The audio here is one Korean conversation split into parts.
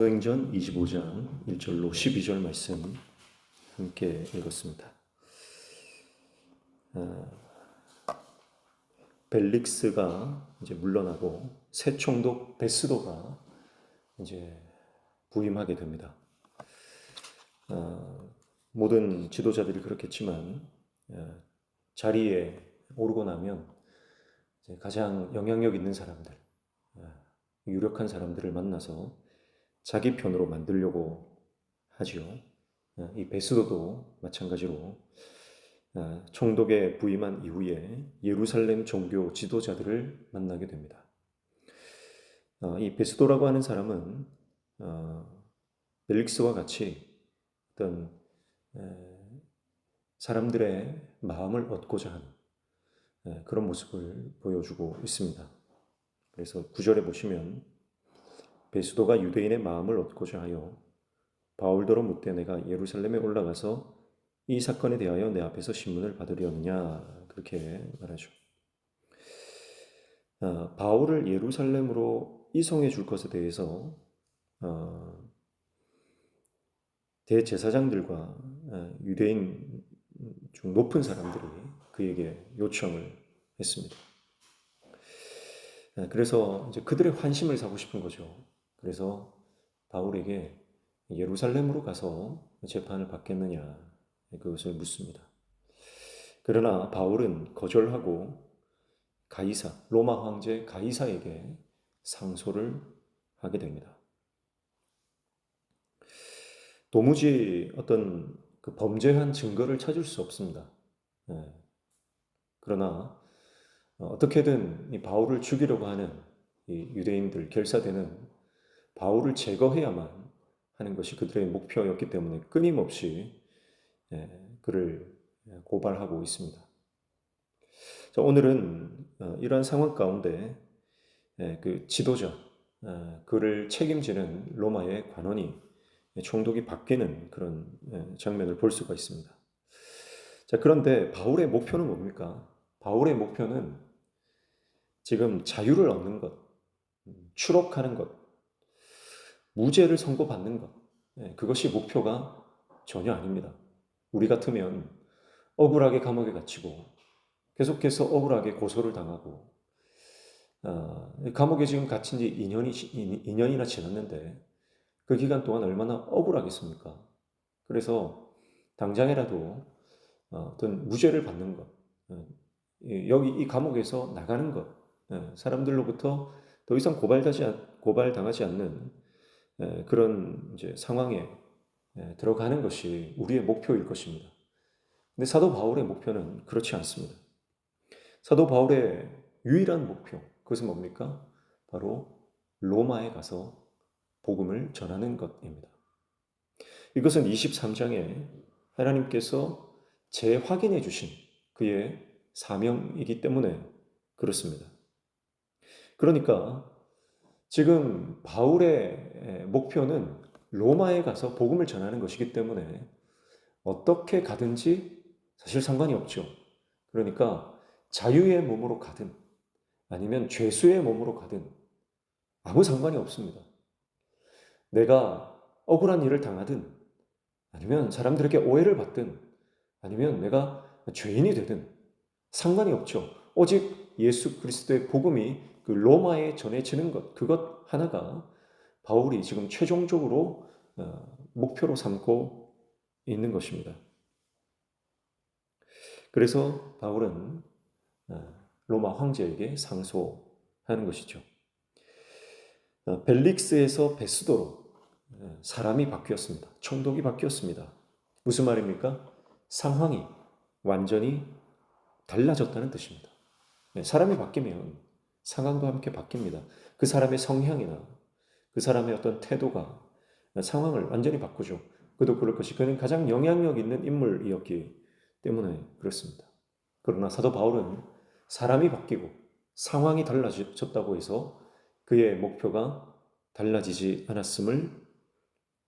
여행전 25장 1절로 12절 말씀 함께 읽었습니다. 아, 벨릭스가 이제 물러나고 새 총독 베스도가 이제 부임하게 됩니다. 아, 모든 지도자들이 그렇겠지만 아, 자리에 오르고 나면 가장 영향력 있는 사람들, 아, 유력한 사람들을 만나서 자기 편으로 만들려고 하지요. 아, 이 베스도도 마찬가지로 아, 총독에 부임한 이후에 예루살렘 종교 지도자들을 만나게 됩니다. 아, 이 베스도라고 하는 사람은 어, 벨릭스와 같이 어떤 에, 사람들의 마음을 얻고자 하는 에, 그런 모습을 보여주고 있습니다. 그래서 구절에 보시면 베스도가 유대인의 마음을 얻고자 하여 바울더러 묻되 내가 예루살렘에 올라가서 이 사건에 대하여 내 앞에서 신문을 받으려느냐 그렇게 말하죠. 아, 바울을 예루살렘으로 이송해 줄 것에 대해서 어, 대제사장들과 어, 유대인 중 높은 사람들이 그에게 요청을 했습니다. 아, 그래서 이제 그들의 환심을 사고 싶은 거죠. 그래서 바울에게 예루살렘으로 가서 재판을 받겠느냐 그것을 묻습니다. 그러나 바울은 거절하고 가이사 로마 황제 가이사에게 상소를 하게 됩니다. 도무지 어떤 그 범죄한 증거를 찾을 수 없습니다. 예. 그러나 어떻게든 이 바울을 죽이려고 하는 이 유대인들 결사되는 바울을 제거해야만 하는 것이 그들의 목표였기 때문에 끊임없이 예, 그를 고발하고 있습니다. 자, 오늘은 어, 이러한 상황 가운데 예, 그 지도자, 어, 그를 책임지는 로마의 관원이 총독이 바뀌는 그런 예, 장면을 볼 수가 있습니다. 자, 그런데 바울의 목표는 뭡니까? 바울의 목표는 지금 자유를 얻는 것, 음, 추록하는 것, 무죄를 선고받는 것, 예, 그것이 목표가 전혀 아닙니다. 우리 같으면 억울하게 감옥에 갇히고 계속해서 억울하게 고소를 당하고 어, 감옥에 지금 갇힌 지 2년이, 2년이나 지났는데 그 기간 동안 얼마나 억울하겠습니까? 그래서 당장이라도 어, 어떤 무죄를 받는 것, 어, 여기 이 감옥에서 나가는 것, 사람들로부터 더 이상 고발하지, 고발당하지 않는 그런 이제 상황에 들어가는 것이 우리의 목표일 것입니다. 근데 사도 바울의 목표는 그렇지 않습니다. 사도 바울의 유일한 목표, 그것은 뭡니까? 바로 로마에 가서 복음을 전하는 것입니다. 이것은 23장에 하나님께서 재확인해 주신 그의 사명이기 때문에 그렇습니다. 그러니까 지금 바울의 목표는 로마에 가서 복음을 전하는 것이기 때문에 어떻게 가든지 사실 상관이 없죠. 그러니까 자유의 몸으로 가든 아니면 죄수의 몸으로 가든 아무 상관이 없습니다. 내가 억울한 일을 당하든 아니면 사람들에게 오해를 받든 아니면 내가 죄인이 되든 상관이 없죠. 오직 예수 그리스도의 복음이 그 로마에 전해지는 것, 그것 하나가 바울이 지금 최종적으로 어, 목표로 삼고 있는 것입니다. 그래서 바울은 어, 로마 황제에게 상소하는 것이죠. 어, 벨릭스에서 베스도로 사람이 바뀌었습니다. 총독이 바뀌었습니다. 무슨 말입니까? 상황이 완전히 달라졌다는 뜻입니다. 네, 사람이 바뀌면 상황도 함께 바뀝니다. 그 사람의 성향이나 그 사람의 어떤 태도가 상황을 완전히 바꾸죠. 그도 그럴 것이 그는 가장 영향력 있는 인물이었기 때문에 그렇습니다. 그러나 사도 바울은 사람이 바뀌고 상황이 달라졌다고 해서 그의 목표가 달라지지 않았음을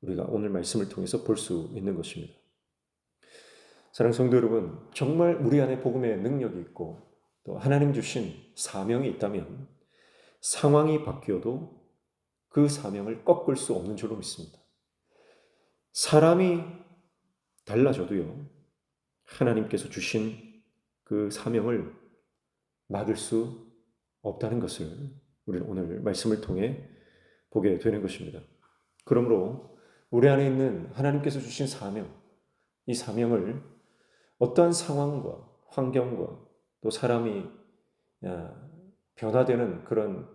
우리가 오늘 말씀을 통해서 볼 수 있는 것입니다. 사랑 성도 여러분, 정말 우리 안에 복음의 능력이 있고 또 하나님 주신 사명이 있다면 상황이 바뀌어도 그 사명을 꺾을 수 없는 줄로 믿습니다. 사람이 달라져도요, 하나님께서 주신 그 사명을 막을 수 없다는 것을 우리는 오늘 말씀을 통해 보게 되는 것입니다. 그러므로 우리 안에 있는 하나님께서 주신 사명, 이 사명을 어떠한 상황과 환경과 또 사람이 변화되는 그런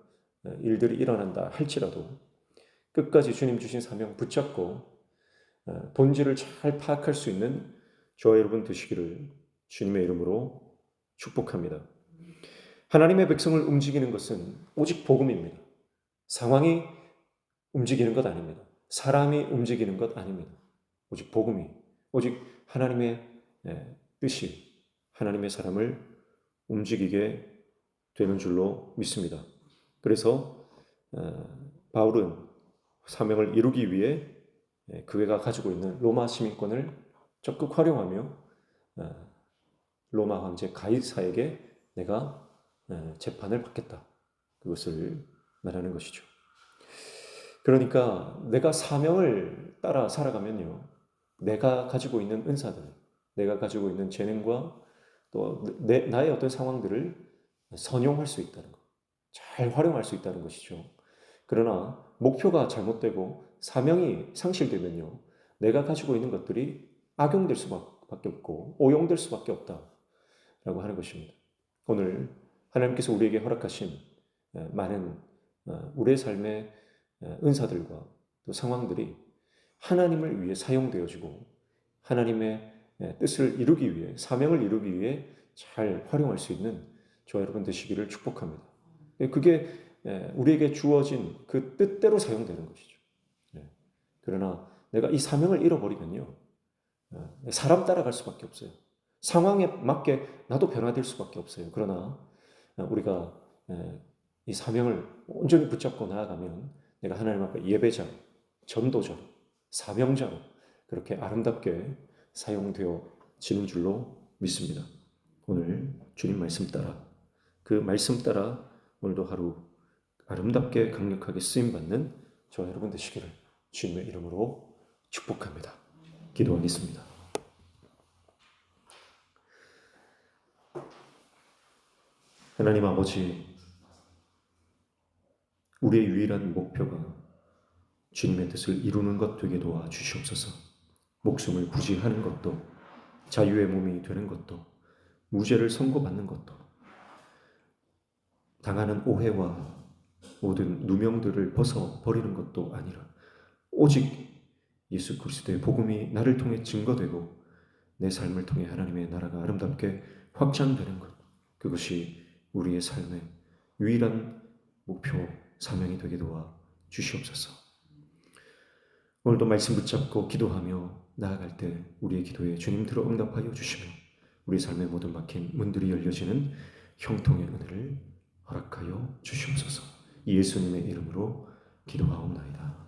일들이 일어난다 할지라도 끝까지 주님 주신 사명 붙잡고 본질을 잘 파악할 수 있는 저와 여러분 되시기를 주님의 이름으로 축복합니다. 하나님의 백성을 움직이는 것은 오직 복음입니다. 상황이 움직이는 것 아닙니다. 사람이 움직이는 것 아닙니다. 오직 복음이, 오직 하나님의 뜻이 하나님의 사람을 움직이게 되는 줄로 믿습니다. 그래서 어, 바울은 사명을 이루기 위해 그가 가지고 있는 로마 시민권을 적극 활용하며 어, 로마 황제 가이사에게 내가 어, 재판을 받겠다. 그것을 말하는 것이죠. 그러니까 내가 사명을 따라 살아가면요. 내가 가지고 있는 은사들, 내가 가지고 있는 재능과 또 내, 나의 어떤 상황들을 선용할 수 있다는 것, 잘 활용할 수 있다는 것이죠. 그러나 목표가 잘못되고 사명이 상실되면요, 내가 가지고 있는 것들이 악용될 수밖에 없고 오용될 수밖에 없다라고 하는 것입니다. 오늘 하나님께서 우리에게 허락하신 많은 어, 우리의 삶의 은사들과 또 상황들이 하나님을 위해 사용되어지고 하나님의 뜻을 이루기 위해 사명을 이루기 위해 잘 활용할 수 있는 저와 여러분 되시기를 축복합니다. 그게 우리에게 주어진 그 뜻대로 사용되는 것이죠. 그러나 내가 이 사명을 잃어버리면요. 사람 따라갈 수밖에 없어요. 상황에 맞게 나도 변화될 수밖에 없어요. 그러나 우리가 이 사명을 온전히 붙잡고 나아가면 내가 하나님 앞에 예배자, 전도자, 사명자로 그렇게 아름답게 사용되어지는 줄로 믿습니다. 오늘 주님 말씀 따라 그 말씀 따라 오늘도 하루 아름답게 강력하게 쓰임 받는 저와 여러분 되시기를 주님의 이름으로 축복합니다. 기도하겠습니다. 하나님 아버지, 우리의 유일한 목표가 주님의 뜻을 이루는 것 되게 도와 주시옵소서. 목숨을 부지하는 것도, 자유의 몸이 되는 것도, 무죄를 선고받는 것도, 당하는 오해와 모든 누명들을 벗어 버리는 것도 아니라 오직 예수 그리스도의 복음이 나를 통해 증거되고 내 삶을 통해 하나님의 나라가 아름답게 확장되는 것 그것이 우리의 삶의 유일한 목표 사명이 되게 도와 주시옵소서. 오늘도 말씀 붙잡고 기도하며 나아갈 때 우리의 기도에 주님 들어 응답하여 주시며 우리 삶의 모든 막힌 문들이 열려지는 형통의 은혜를 허락하여 주시옵소서. 예수님의 이름으로 기도하옵나이다.